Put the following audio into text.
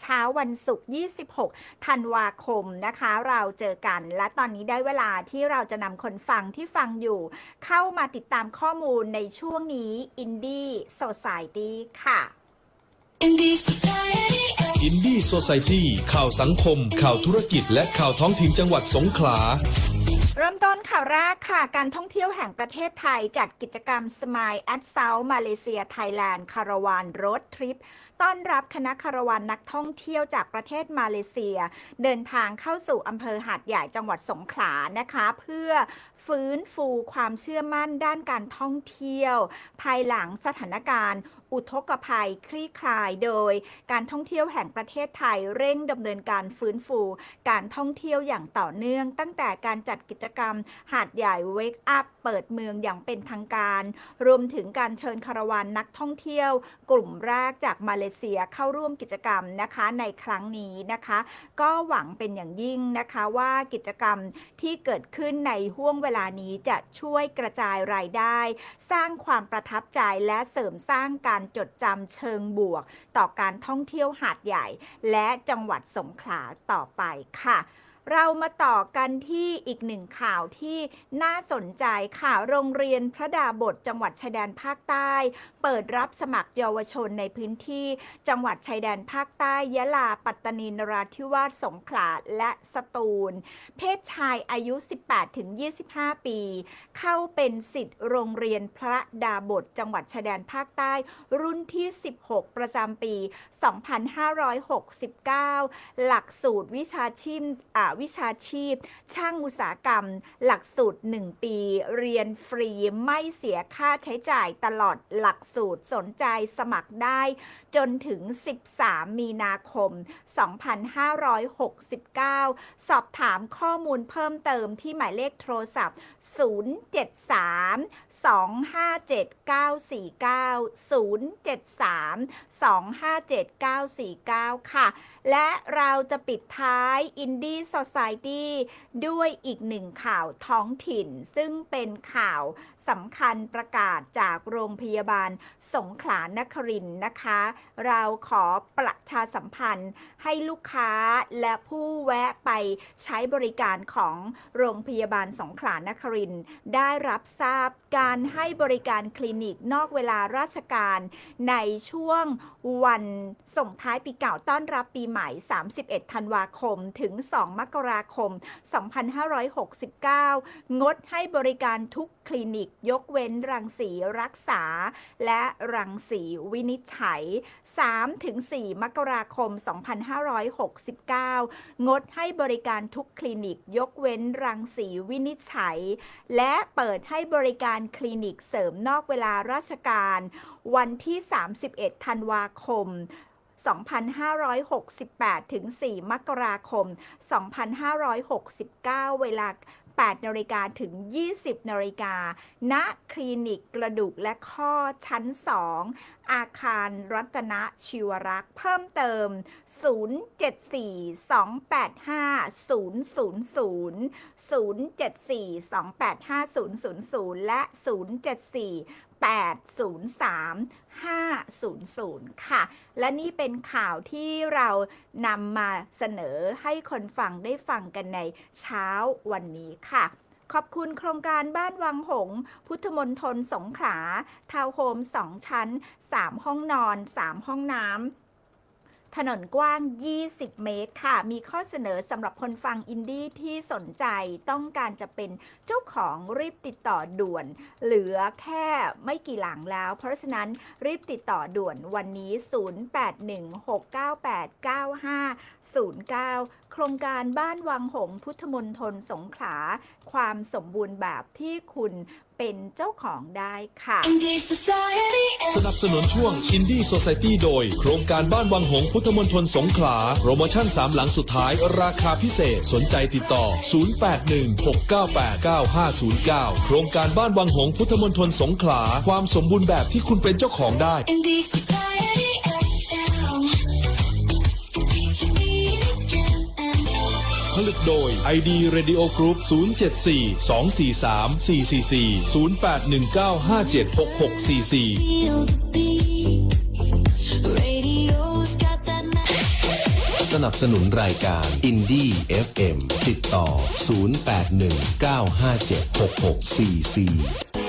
เช้าวันศุกร์ 26 ธันวาคมนะคะ เราเจอกัน และตอนนี้ได้เวลาที่เราจะนำคนฟังที่ฟังอยู่ เข้ามาติดตามข้อมูลในช่วงนี้ Indie Society ค่ะ Indie Society. อินดี้โซซ i ตี้ข่าวสังคม ข่าวธุรกิจ และข่าวท้องถิ่นจังหวัดสงขลา เริ่มต้นข่าวแรกค่ะ การท่องเที่ยวแห่งประเทศไทยจัดกิจกรรม Smile at South Malaysia Thailand คาร ต้อนรับคณะคารวานนักท่องเที่ยวจากประเทศมาเลเซีย เดินทางเข้าสู่อำเภอหาดใหญ่จังหวัดสงขลานะคะ เพื่อฟื้นฟูความเชื่อมั่นด้านการท่องเที่ยว ภายหลังสถานการณ์ อุทกภัยคลี่คลายโดย การท่องเที่ยวแห่งประเทศไทยเร่งดำเนินการฟื้นฟู การท่องเที่ยวอย่างต่อเนื่อง ตั้งแต่การจัดกิจกรรม หาดใหญ่เวกอัพเปิดเมืองอย่างเป็นทางการ รวมถึงการเชิญคารวานนักท่องเที่ยว กลุ่มแรกจากมาเลเซียเข้าร่วมกิจกรรมนะคะในครั้งนี้นะคะ ก็หวังเป็นอย่างยิ่งนะคะว่ากิจกรรมที่เกิดขึ้นในห่วงเวลานี้จะช่วยกระจายรายได้ สร้างความประทับใจและเสริมสร้างการจดจำเชิงบวก ต่อการท่องเที่ยวหาดใหญ่ และจังหวัดสงขลาต่อไปค่ะ เรามาต่อกันที่อีกหนึ่งข่าวที่น่าสนใจค่ะโรงเรียนพระดาบทจังหวัดชายแดนภาคใต้ เปิดรับสมัครเยาวชนในพื้นที่ จังหวัดชายแดนภาคใต้ ยะลา ปัตตานีนราธิวาสสงขลาและสตูล เพศชายอายุ 18-25 ปี เข้าเป็นสิทธิ์โรงเรียนพระดาบทจังหวัดชายแดนภาคใต้ รุ่นที่ 16 ประจำปี 2569 หลักสูตรวิชาชีพอ่าวิชาชีพ ช่างอุตสาหกรรม หลักสูตร 1 ปี เรียนฟรีไม่เสียค่าใช้จ่ายตลอดหลักสูตรสนใจสมัครได้ จนถึง 13 มีนาคม 2569 สอบถามข้อมูลเพิ่มเติมที่หมายเลขโทรศัพท์ 073 257 949 073 257 949 ค่ะ และเราจะปิดท้าย Indie Society ด้ด้วยอีกหนึ่งข่าวท้องถิ่น ซึ่งเป็นข่าวสำคัญประกาศจากโรงพยาบาลสงขลานครินนะคะ เราขอประชาสัมพันธ์ให้ลูกค้าและผู้แวะไปใช้บริการของโรงพยาบาลสงขลานครินได้รับทราบการให้บริการคลินิกนอกเวลาราชการ ในช่วงวันส่งท้ายปีเก่าต้อนรับปีใหม่ 31 ธันวาคมถึง 2 มกราคม 2569 งดให้บริการทุกคลินิก ยกเว้นรังสีรักษา และรังสีวินิจฉัย 3-4 มกราคม 2569 งดให้บริการทุกคลินิก ยกเว้นรังสีวินิจฉัย และเปิดให้บริการคลินิกเสริมนอกเวลาราชการ วันที่ 31 ธันวาคม 2568 ถึง 4 มกราคม 2569 เวลา 8นาฬิกาถึง 20นาฬิกา ณ คลินิกกระดูกและข้อชั้น 2 อาคารรัตนชิวรักษ์เพิ่มเติม 074-285-000 074-285-000 และ 074803 500 ค่ะ และนี่เป็นข่าวที่เรานำมาเสนอให้คนฟังได้ฟังกันในเช้าวันนี้ค่ะขอบคุณโครงการบ้านวังหง พุทธมนทนสงขลา ทาวน์โฮม 2 ชั้น 3 ห้องนอน 3 ห้องน้ำ ถนนกว้าง 20 เมตรค่ะ มีข้อเสนอสำหรับคนฟังอินดี้ที่สนใจต้องการจะเป็นเจ้าของรีบติดต่อด่วน เหลือแค่ไม่กี่หลังแล้ว เพราะฉะนั้นรีบติดต่อด่วนวันนี้ 0816989509 โครงการบ้านวังหงพุทธมนทนสงขลา ความสมบูรณ์แบบที่คุณ เป็นเจ้าของได้ค่ะ Indie Society. สนับสนุนช่วง Indie Society โดย โครงการบ้านวังหงส์พุทธมณฑลสงขลา โปรโมชั่น 3 หลังสุดท้าย ราคาพิเศษสนใจติดต่อ 0816989509 โครงการบ้านวังหงส์พุทธมณฑลสงขลา ความสมบูรณ์แบบที่คุณเป็นเจ้าของได้ Indie Society ผลิตโดย ID Radio Group 074 243 444 0819576644 สนับสนุนรายการ Indie FM ติดต่อ 0819576644